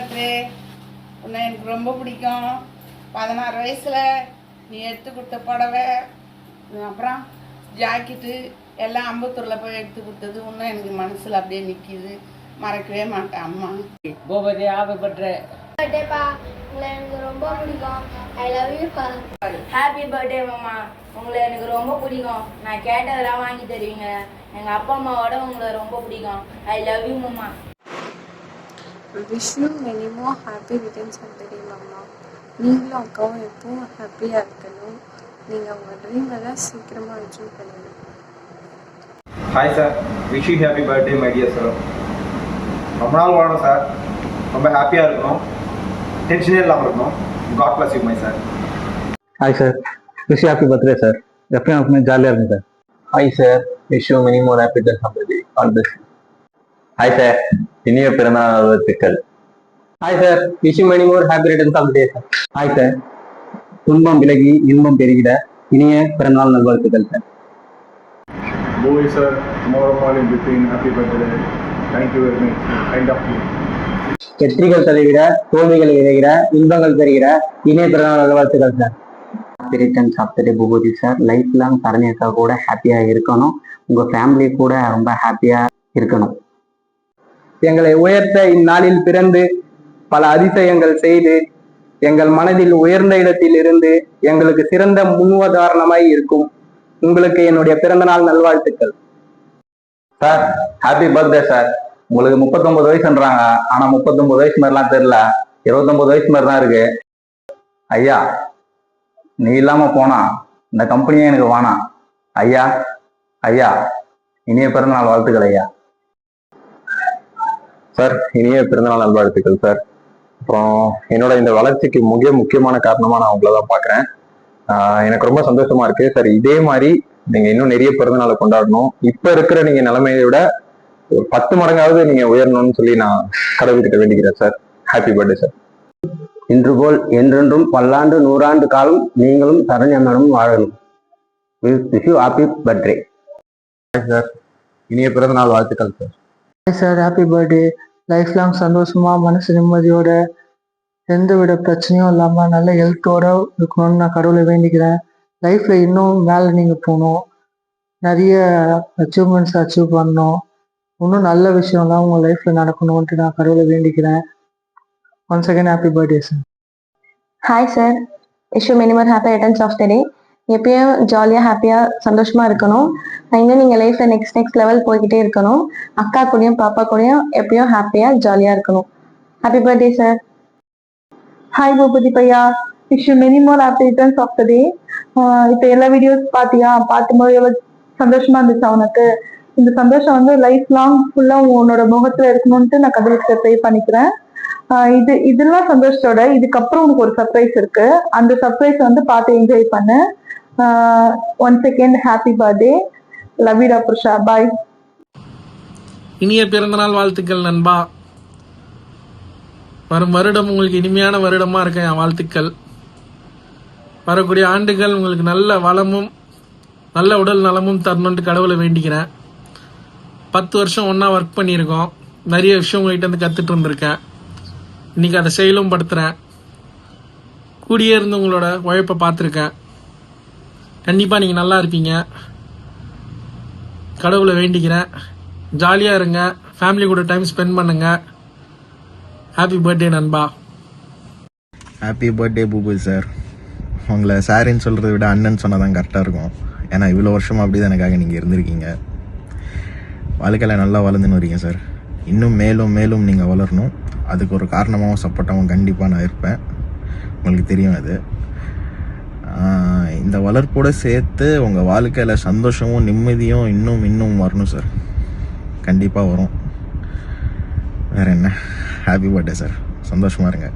Birthday உன்னை எனக்கு ரொம்ப பிடிக்கும். பதினாறு வயசில் நீ எடுத்து கொடுத்த புடவை அப்புறம் ஜாக்கெட்டு எல்லாம் அம்பத்தூரில் போய் எடுத்து கொடுத்தது. இன்னும் எனக்கு மனசில் அப்படியே நிற்கிது மறக்கவே மாட்டேன் அம்மா. கோபதி ஆபப்பட்ட பர்த்டேப்பா உங்களை எனக்கு ரொம்ப பிடிக்கும். ஐ லவ் யூப்பா ஹாப்பி பர்த்டே மாமா. உங்களை எனக்கு ரொம்ப பிடிக்கும். நான் கேட்டதெல்லாம் வாங்கி தருவீங்க. எங்கள் அப்பா அம்மாவோட உங்களை ரொம்ப பிடிக்கும். ஐ லவ் யூ மாமா. Wish you many more happy returns of the day மாமா நீங்களும் அக்காவும் எப்பவும் ஹாப்பியாக இருக்கணும். நீங்கள் உங்கள் ட்ரீம் எல்லாம் சீக்கிரமாக அச்சீவ் பண்ணணும். Hi sir wish you happy birthday my dear sir ரொம்ப நாள் வாழணும் சார் ரொம்ப ஹாப்பியாக இருக்கணும். டென்ஷனே இல்லாமல் இருக்கணும். God bless you my sir hi sir wish happy birthday sir எப்பயும் எப்பவுமே ஜாலியாக இருக்கும் sir hi sir wish you many more happy the all this hi sir இனிய பிறந்தநாள் வாழ்த்துக்கள். Hi sir wish you many more happy returns of day sir hi sir துன்பம் விலகி இன்பம் பெருகிட இனிய பிறந்தநாள் நல்வாழ்த்துக்கள் sir sir, tomorrow morning between happy birthday. Thank you very much. Kind of you. வெற்றிகள் தருகிற தோல்விகள் விளைகிற இன்பங்கள் பெறுகிற இனிய பிறந்தநாள் நல்வாழ்த்துக்கள் sir returns of the day Boopathi sir life long சரண்யக்கா கூட ஹாப்பியாக இருக்கணும். உங்கள் ஃபேமிலி கூட ரொம்ப ஹாப்பியாக இருக்கணும். எங்களை உயர்த்த இந்நாளில் பிறந்து பல அதிசயங்கள் செய்து எங்கள் மனதில் உயர்ந்த இடத்தில் இருந்து எங்களுக்கு சிறந்த முன்னுதாரணமாய் இருக்கும். உங்களுக்கு என்னுடைய பிறந்தநாள் நல்வாழ்த்துக்கள். Sir happy birthday sir. உங்களுக்கு முப்பத்தொன்பது வயசுன்றாங்க. ஆனா முப்பத்தொன்பது வயசு மாதிரிலாம் தெரியல. இருபத்தொன்பது வயசு மாதிரி தான் இருக்கு. ஐயா நீ இல்லாம போனா இந்த கம்பெனியே எனக்கு வானா ஐயா ஐயா இனிய பிறந்தநாள் வாழ்த்துக்கள் ஐயா. சார். இனிய பிறந்தநாள் நல்வாழ்த்துக்கள் சார். அப்புறம் என்னோட இந்த வளர்ச்சிக்கு மிக முக்கியமான காரணமா நான் உங்களை தான் பாக்குறேன் எனக்கு ரொம்ப சந்தோஷமா இருக்கு. சார் இதே மாதிரி நீங்க இன்னும் நிறைய பிறந்தநாளை கொண்டாடணும். இப்ப இருக்கிற நீங்க நிலைமையை விட ஒரு பத்து மடங்காவது நீங்க உயரணும்னு சொல்லி நான் கடவுள்கிட்ட வேண்டிக்கிறேன் சார். ஹாப்பி பர்த்டே சார் இன்று போல் என்றென்றும் பல்லாண்டு நூறாண்டு காலம் நீங்களும் சரண்யமனும் வாழணும். விஷ் யூ ஹாப்பி பர்த்டே இனிய பிறந்தநாள் வாழ்த்துக்கள் sir. Sir happy birthday life long சந்தோஷமா மனசு நிம்மதியோட எந்த வித பிரச்சனையும் இல்லாம நல்ல ஹெல்த்தோட இருக்கணும்னு நான் கடவுளை வேண்டிக்கிறேன். லைஃப்ல இன்னும் மேலே நீங்க போகணும். நிறைய அச்சீவ்மெண்ட்ஸ் அச்சீவ் பண்ணணும். இன்னும் நல்ல விஷயம்லாம் உங்க லைஃப்ல நடக்கணும்ன்ட்டு நான் கடவுளை வேண்டிக்கிறேன். One second happy birthday sir hi sir issue minimum happy returns of the day எப்பயும் ஜாலியாக ஹாப்பியாக சந்தோஷமா இருக்கணும். இன்னும் நீங்கள் லைஃப்பில் நெக்ஸ்ட் நெக்ஸ்ட் லெவல் போய்கிட்டே இருக்கணும். அக்கா கூடயும் பாப்பா கூடயும் எப்பயும் ஹாப்பியாக ஜாலியாக இருக்கணும். Happy birthday sir hi Boopathi Bhaiya wish many more happy returns of the day இப்போ எல்லா வீடியோஸ் பார்த்தியா பார்த்தும்போது எவ்வளோ சந்தோஷமா இருந்துச்சு அவனுக்கு இந்த சந்தோஷம் வந்து லைஃப் லாங் ஃபுல்லாக உன்னோட முகத்துல இருக்கணும்ட்டு நான் கடவுள்கிட்ட ப்ரே பண்ணிக்கிறேன். இது இதெல்லாம் சந்தோஷத்தோட. இதுக்கப்புறம் உனக்கு ஒரு சர்ப்ரைஸ் இருக்கு. அந்த சர்ப்ரைஸ் வந்து பார்த்து என்ஜாய் பண்ணு. One second happy birthday love you Purusha bye இனிய பிறந்தநாள் வாழ்த்துக்கள் நண்பா. வரும் வருடம் உங்களுக்கு இனிமையான வருடமா இருக்க என் வாழ்த்துக்கள். வரக்கூடிய ஆண்டுகள் உங்களுக்கு நல்ல வளமும் நல்ல உடல் நலமும் தரணுன்ட்டு கடவுளை வேண்டிக்கிறேன். பத்து வருஷம் ஒன்றா ஒர்க் பண்ணியிருக்கோம். நிறைய விஷயம் உங்ககிட்ட வந்து கற்றுட்டு இருந்திருக்கேன். இன்னைக்கு அதை செயலும் படுத்துகிறேன் கூடியே இருந்து உங்களோட உழைப்பை பார்த்துருக்கேன். கண்டிப்பாக நீங்கள் நல்லா இருப்பீங்க. கடவுளை வேண்டிக்கிறேன். ஜாலியாக இருங்க. ஃபேமிலி கூட டைம் ஸ்பெண்ட் பண்ணுங்க. ஹாப்பி பர்த்டே நண்பா. ஹாப்பி பர்த்டே பூபுல் சார் உங்களை சாரின்னு சொல்கிறத விட அண்ணன் சொன்னால் தான் கரெக்டாக இருக்கும். ஏன்னா இவ்வளோ வருஷமாக அப்படி தான் எனக்காக நீங்கள் இருந்திருக்கீங்க. வாழ்க்கையில் நல்லா வளர்ந்துன்னு வரீங்க சார் இன்னும் மேலும் மேலும் நீங்கள் வளரணும். அதுக்கு ஒரு காரணமாகவும் சப்போர்ட்டாகவும் கண்டிப்பாக நான் இருப்பேன். உங்களுக்கு தெரியும் அது. இந்த வளர்ப்போட சேர்த்து உங்கள் வாழ்க்கையில் சந்தோஷமும் நிம்மதியும் இன்னும் இன்னும் வரணும் சார் கண்டிப்பாக வரும். வேறு என்ன? ஹாப்பி பர்த்டே சார் சந்தோஷமாக இருங்க.